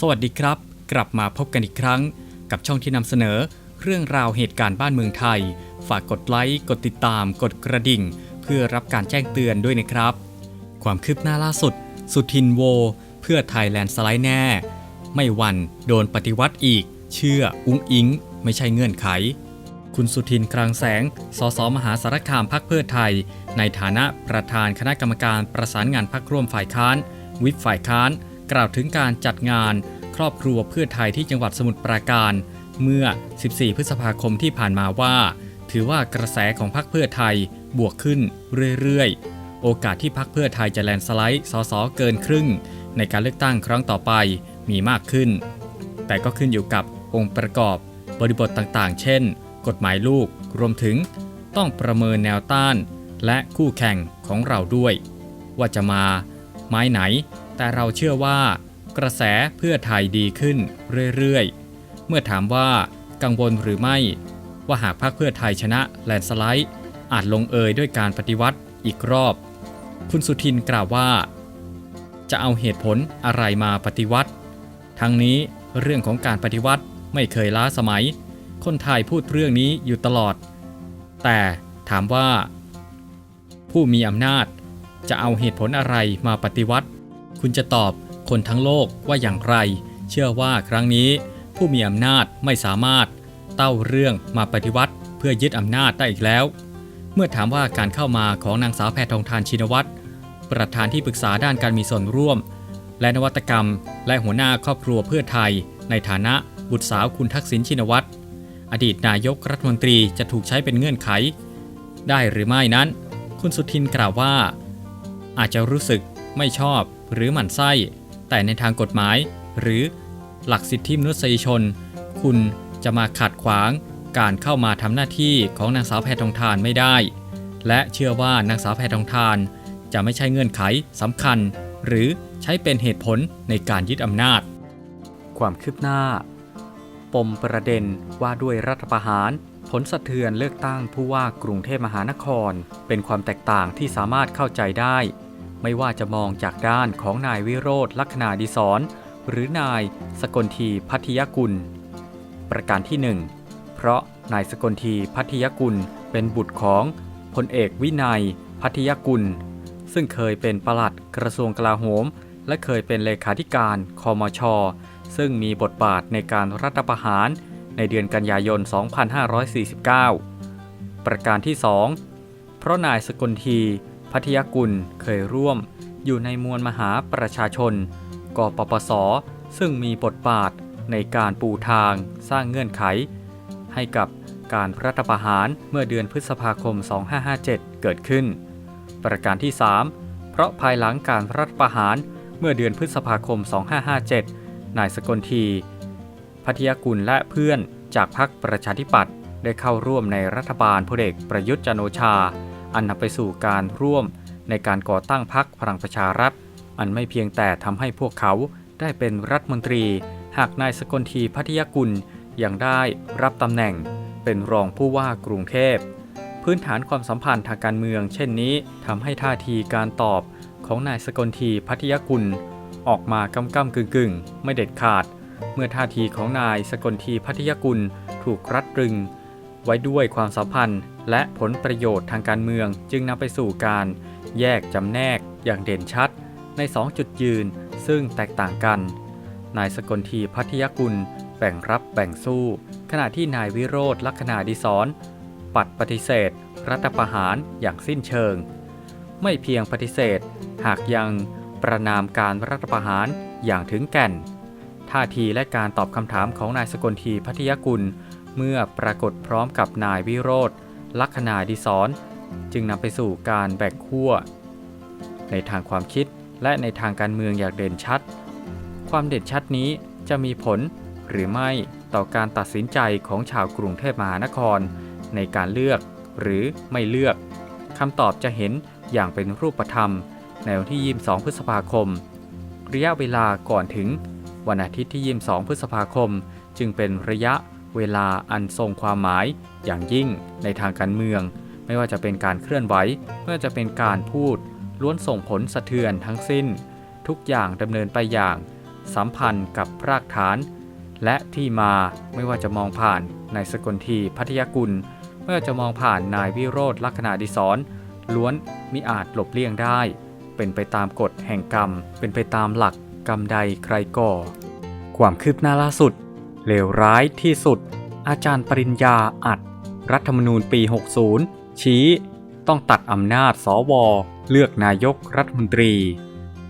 สวัสดีครับ กลับมาพบกันอีกครั้ง กับช่องที่นำเสนอ เรื่องราวเหตุการณ์บ้านเมืองไทย ฝากกดไลค์กดติดตาม กดกระดิ่ง เพื่อรับการแจ้งเตือนด้วยนะครับ ความคืบหน้าล่าสุด สุทินโว เพื่อไทยแลนด์สไลด์แน่ ไม่วันโดนปฏิวัติอีก เชื่ออุ้งอิง ไม่ใช่เงื่อนไข คุณสุทินคลังแสงสสมหาสารคามพักเพื่อไทย ในฐานะประธานคณะกรรมการประสานงานพักร่วมฝ่ายค้าน วิปฝ่ายค้าน กล่าวถึงการจัดงานครอบครัวเพื่อไทยที่จังหวัดสมุทรปราการ เมื่อ 14 พฤษภาคมที่ผ่านมาว่า ถือว่ากระแสของพักเพื่อไทยบวกขึ้นเรื่อยๆ โอกาสที่พักเพื่อไทยจะแลนด์สไลด์สสเกินครึ่ง ในการเลือกตั้งครั้งต่อไปมีมากขึ้น แต่ก็ขึ้นอยู่กับองค์ประกอบบริบทต่างๆ เช่น กฎหมายลูกรวมถึงต้องประเมินแนวต้านและคู่แข่งของเราด้วย ว่าจะมาไม้ไหน แต่เราเชื่อว่ากระแสเพื่อไทยดีขึ้นเรื่อยๆ เมื่อถามว่ากังวลหรือไม่ ว่าหากพรรคเพื่อไทยชนะแลนสไลด์ อาจลงเอยด้วยการปฏิวัติอีกรอบ คุณสุทินกล่าวว่า จะเอาเหตุผลอะไรมาปฏิวัติ ทั้งนี้เรื่องของการปฏิวัติไม่เคยล้าสมัย คนไทยพูดเรื่องนี้อยู่ตลอด แต่ถามว่า ผู้มีอำนาจจะเอาเหตุผลอะไรมาปฏิวัติ คุณจะตอบคนทั้งโลกว่าอย่างไร เชื่อว่าครั้งนี้ผู้มีอำนาจไม่สามารถเต้าเรื่องมาปฏิวัติ เพื่อยึดอำนาจได้อีกแล้ว เมื่อถามว่าการเข้ามาของนางสาวแพทองทานชินวัตรประธานที่ปรึกษาด้านการมีส่วนร่วม และนวัตกรรม และหัวหน้าครอบครัวเพื่อไทย ในฐานะบุตรสาวคุณทักษิณชินวัตรอดีตนายกรัฐมนตรีจะถูกใช้เป็นเงื่อนไข ได้หรือไม่นั้น คุณสุทินกล่าวว่า อาจจะรู้สึกไม่ชอบ หรือหมั่นไส้ แต่ในทางกฎหมาย หรือหลักสิทธิมนุษยชน คุณจะมาขัดขวางการเข้ามาทำหน้าที่ของนางสาวแพทองทานไม่ได้ และเชื่อว่านางสาวแพทองทาน จะไม่ใช่เงื่อนไขสำคัญ หรือใช้เป็นเหตุผลในการยึดอำนาจ ความคืบหน้า ปมประเด็นว่าด้วยรัฐประหารผลสะเทือนเลือกตั้งผู้ว่ากรุงเทพมหานคร เป็นความแตกต่างที่สามารถเข้าใจได้ ไม่ว่าจะมองจากด้านของนายวิโรธลักษณาดิศรหรือนายสกลทีพัทยกุล ประการที่หนึ่งเพราะนายสกลทีพัทยกุลเป็นบุตรของพลเอกวินัยพัทยกุล ซึ่งเคยเป็นประหลัดกระทรวงกลาโหม และเคยเป็นเลขาธิการคอมช ซึ่งมีบทบาทในการรัฐประหารในเดือนกันยายน 2549 ประการที่ 2 เพราะนายสกลที พัทยกุลเคยร่วมอยู่ในมวลมหาประชาชนกปปส ซึ่งมีบทบาทในการปูทางสร้างเงื่อนไข ให้กับการรัฐประหารเมื่อเดือนพฤษภาคม 2557 เกิดขึ้น ประการที่ 3 เพราะภายหลังการรัฐประหารเมื่อเดือนพฤษภาคม 2557 นายสกลทีพัทยกุลและเพื่อนจากพรรคประชาธิปัตย์ได้เข้าร่วมในรัฐบาลพลเอกประยุทธ์จันโอชา อันนำไปสู่การร่วมในการก่อตั้งพรรคพลังประชารัฐ อันไม่เพียงแต่ทำให้พวกเขาได้เป็นรัฐมนตรี หากนายสกลทีพัทยกุลยังได้รับตำแหน่ง เป็นรองผู้ว่ากรุงเทพ พื้นฐานความสัมพันธ์ทางการเมือง เช่นนี้ทำให้ท่าทีการตอบของนายสกลทีพัทยกุล ออกมากำกำกึ่งกึ่งไม่เด็ดขาด เมื่อท่าทีของนายสกลทีพัทยกุลถูกรัดรึง ไว้ด้วยความสัมพันธ์ และผลประโยชน์ทางการเมืองจึงนำไปสู่การแยกจำแนกอย่างเด่นชัด ใน 2 จุดยืนซึ่งแตกต่างกัน นายสกลทีพัทยกุล แบ่งรับแบ่งสู้ ขณะที่นายวิโรธลักษณาดิศรปัดปฏิเสธ รัฐประหารอย่างสิ้นเชิง ไม่เพียงปฏิเสธ หากยังประนามการรัฐประหารอย่างถึงแก่น ท่าทีและการตอบคำถามของนายสกลทีพัทยกุล เมื่อปรากฏพร้อมกับนายวิโรธ ลักษณาดิศรจึงนำไปสู่การแบ่งขั้ว ในทางความคิดและในทางการเมืองอย่างเด่นชัด ความเด่นชัดนี้จะมีผลหรือไม่ต่อการตัดสินใจของชาวกรุงเทพมหานคร ในการเลือกหรือไม่เลือกคำตอบจะเห็นอย่างเป็นรูปธรรมในวันที่ 22 พฤษภาคม ระยะเวลาก่อนถึงวันอาทิตย์ที่ 22 พฤษภาคม จึงเป็นระยะ เวลาอันทรงความหมายอย่างยิ่งในทางการเมือง ไม่ว่าจะเป็นการเคลื่อนไหวไม่ว่าจะเป็นการพูด ล้วนส่งผลสะเทือนทั้งสิ้น ทุกอย่างดำเนินไปอย่าง สัมพันธ์กับรากฐาน และที่มาไม่ว่าจะมองผ่านนายสกลทีพัทยกุลไม่ว่าจะมองผ่านนายวิโรธลักษณะดิศรล้วนมิอาจหลบเลี่ยงได้ เป็นไปตามกฎแห่งกรรม เป็นไปตามหลักกรรมใดใครก่อ ความคืบหน้าล่าสุด เลวร้ายที่สุด อาจารย์ปริญญาอัด รัฐธรรมนูญปี 60 ชี้ ต้องตัดอำนาจสว เลือกนายกรัฐมนตรี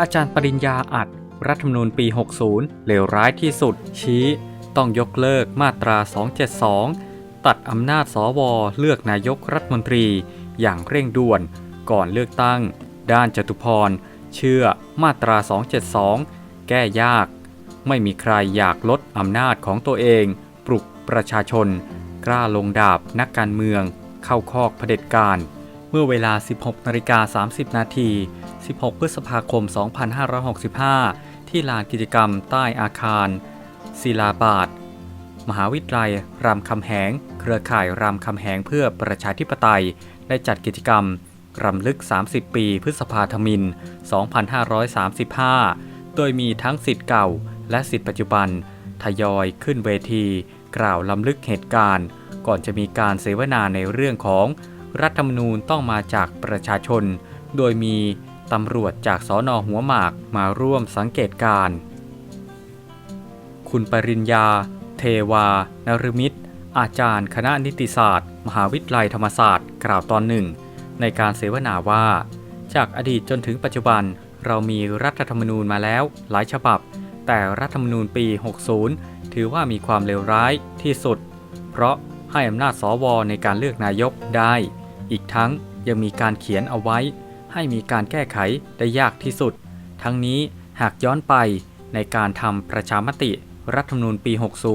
อาจารย์ปริญญาอัด รัฐธรรมนูญปี 60 เลวร้ายที่สุด ชี้ ต้องยกเลิกมาตรา 272 ตัดอำนาจสว เลือกนายกรัฐมนตรี อย่างเร่งด่วนก่อนเลือกตั้ง ด้านจตุพร เชื่อมาตรา 272 แก้ยาก ไม่มีใครอยากลดอำนาจของตัวเอง ปลุกประชาชน กล้าลงดาบนักการเมือง เข้าคอกเผด็จการ เมื่อเวลา 16นาฬิกา30 นาที 16 พฤษภาคม 2565 ที่ลานกิจกรรมใต้อาคาร ศิลาบาท มหาวิทยาลัย รามคำแหง เครือข่ายรามคำแหงเพื่อประชาธิปไตย ได้จัดกิจกรรมรำลึก 30 ปี พฤษภาธมิน 2535 โดยมีทั้งสิทธิ์เก่า และสิทธิ์ปัจจุบัน ทยอยขึ้นเวที กล่าวล้ำลึกเหตุการณ์ ก่อนจะมีการเสวนาในเรื่องของ รัฐธรรมนูญต้องมาจากประชาชน โดยมีตำรวจจากสอนอหัวหมากมาร่วมสังเกตการณ์คุณปริญญา เทวา นรมิตร อาจารย์คณะนิติศาสตร์ มหาวิทยาลัยธรรมศาสตร์ กล่าวตอนหนึ่ง ในการเสวนาว่า จากอดีตจนถึงปัจจุบัน เรามีรัฐธรรมนูญมาแล้วหลายฉบับ แต่รัฐธรรมนูญปี 60 ถือว่ามีความเลวร้ายที่สุด เพราะให้อำนาจสวในการเลือกนายกได้ อีกทั้งยังมีการเขียนเอาไว้ ให้มีการแก้ไขได้ยากที่สุด ทั้งนี้หากย้อนไปในการทำประชามติรัฐธรรมนูญปี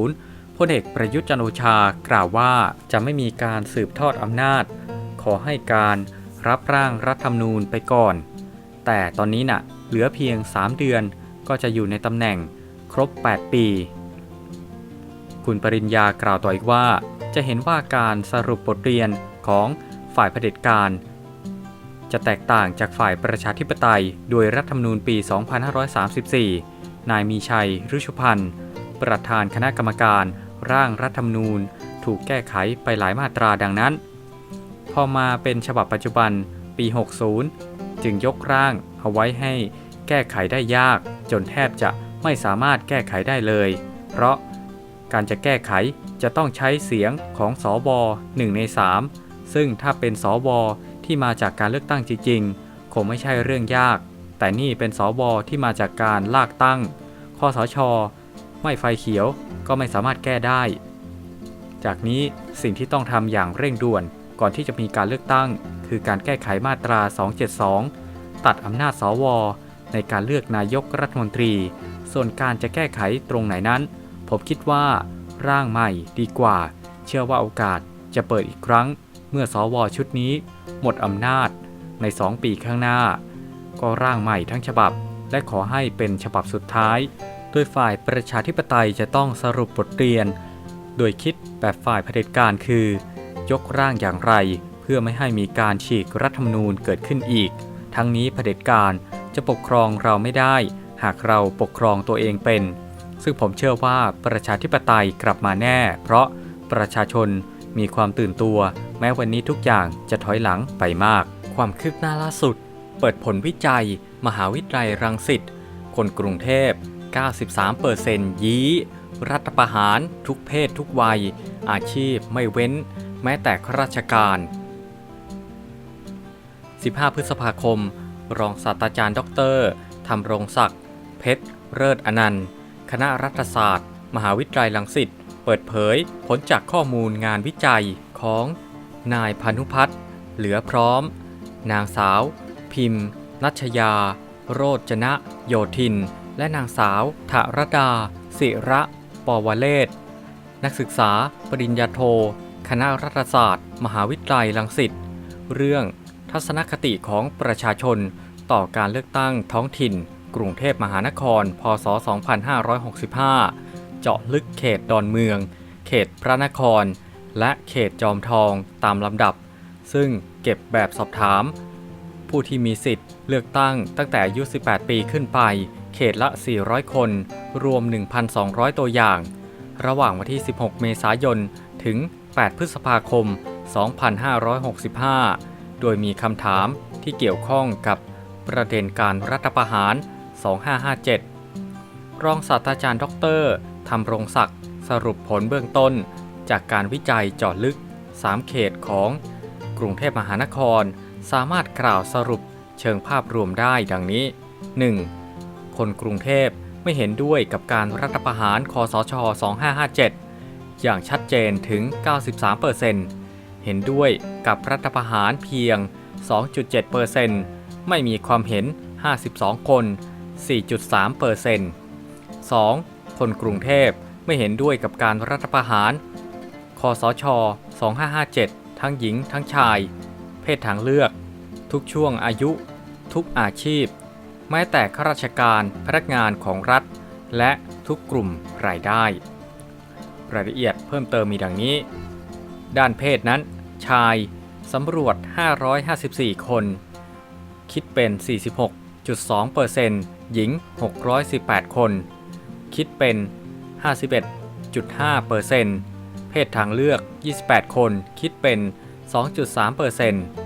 60พลเอกประยุทธ์จันโอชากล่าวว่าจะไม่มีการสืบทอดอำนาจ ขอให้การรับร่างรัฐธรรมนูญไปก่อน แต่ตอนนี้น่ะเหลือเพียง 3 เดือน ก็จะอยู่ในตำแหน่งครบ 8 ปี คุณปริญญากล่าวต่ออีกว่า จะเห็นว่าการสรุปบทเรียนของฝ่ายเผด็จการ จะแตกต่างจากฝ่ายประชาธิปไตย โดยรัฐธรรมนูญปี 2534 นายมีชัยรุชุพันธ์ประธานคณะกรรมการร่างรัฐธรรมนูญถูกแก้ไขไปหลายมาตราดังนั้น พอมาเป็นฉบับปัจจุบันปี 60 จึงยกร่างเอาไว้ให้ แก้ไขได้ยาก จนแทบจะไม่สามารถแก้ไขได้เลย เพราะการจะแก้ไขจะต้องใช้เสียงของสว1ใน 3 ซึ่งถ้าเป็นสวที่มาจากการเลือกตั้งจริงๆ คงไม่ใช่เรื่องยาก แต่นี่เป็นสวที่มาจากการลากตั้งข้อสชไม่ไฟเขียวก็ไม่สามารถแก้ได้ จากนี้สิ่งที่ต้องทำอย่างเร่งด่วนก่อนที่จะมีการเลือกตั้ง คือการแก้ไขมาตรา 272 ตัดอำนาจสว ในการเลือกนายกรัฐมนตรี ส่วนการจะแก้ไขตรงไหนนั้น ผมคิดว่าร่างใหม่ดีกว่า เชื่อว่าโอกาสจะเปิดอีกครั้ง เมื่อสวชุดนี้ หมดอำนาจใน 2 ปีข้างหน้า ก็ร่างใหม่ทั้งฉบับ และขอให้เป็นฉบับสุดท้ายโดยฝ่ายประชาธิปไตยจะต้องสรุปบทเรียน โดยคิดแบบฝ่ายเผด็จการคือ ยกร่างอย่างไร เพื่อไม่ให้มีการฉีกรัฐธรรมนูญเกิดขึ้นอีก ทั้งนี้เผด็จการ จะปกครองเราไม่ได้ หากเราปกครองตัวเองเป็น ซึ่งผมเชื่อว่าประชาธิปไตยกลับมาแน่ เพราะประชาชนมีความตื่นตัว แม้วันนี้ทุกอย่างจะถอยหลังไปมาก ความคืบหน้าล่าสุด เปิดผลวิจัย มหาวิทยาลัยรังสิตคนกรุงเทพ 93%ยี้ รัฐประหารทุกเพศทุกวัย อาชีพไม่เว้น แม้แต่ข้าราชการ 15 พฤษภาคม รองศาสตราจารย์ดอกเตอรธรรมรงศักดิ์ เพชรเริศอนันต์ คณะรัฐศาสตร์ มหาวิทยาลัยรังสิต เปิดเผยผลจากข้อมูลงานวิจัยของนายพานุพัฒน์ เหลือพร้อม นางสาว พิมพ์ นัชยา โรจนะ โยธิน และนางสาวธารดา ศิระ ปวเลศ นักศึกษา ปริญญาโท คณะรัฐศาสตร์ มหาวิทยาลัยรังสิต เรื่อง ทัศนคติของประชาชน ต่อการเลือกตั้งท้องถิ่น กรุงเทพมหานคร พศ 2565 เจาะลึกเขตดอนเมือง เขตพระนคร และเขตจอมทองตามลำดับ ซึ่งเก็บแบบสอบถาม ผู้ที่มีสิทธิ์เลือกตั้งตั้งแต่อายุ 18 ปีขึ้นไป เขตละ 400 คน รวม 1,200 ตัวอย่าง ระหว่างวันที่ 16 เมษายน ถึง 8 พฤษภาคม 2565 โดยมีคำถามที่เกี่ยวข้องกับประเด็นการรัฐประหาร 2557 รองศาสตราจารย์ ดรธรรมรงศักดิ์สรุปผลเบื้องต้น จากการวิจัยเจาะลึก 3 เขตของกรุงเทพมหานคร สามารถกล่าวสรุปเชิงภาพรวมได้ดังนี้ 1. คนกรุงเทพไม่เห็นด้วยกับการรัฐประหารคอสช 2557 อย่างชัดเจนถึง 93% เห็นด้วยกับรัฐประหารเพียง 2.7%ไม่มีความเห็น 52 คน 4.3% 2. คนกรุงเทพไม่เห็นด้วยกับการรัฐประหารคอสช 2557 ทั้งหญิงทั้งชาย เพศทางเลือก ทุกช่วงอายุ ทุกอาชีพ แม้แต่ข้าราชการพนักงานของรัฐ และทุกกลุ่มรายได้ รายละเอียดเพิ่มเติมมีดังนี้ ด้านเพศนั้น ชายสำรวจ 554 คน คิดเป็น 46.2%หญิง 618 คน คิดเป็น 51.5%เพศทางเลือก 28 คน คิดเป็น 2.3%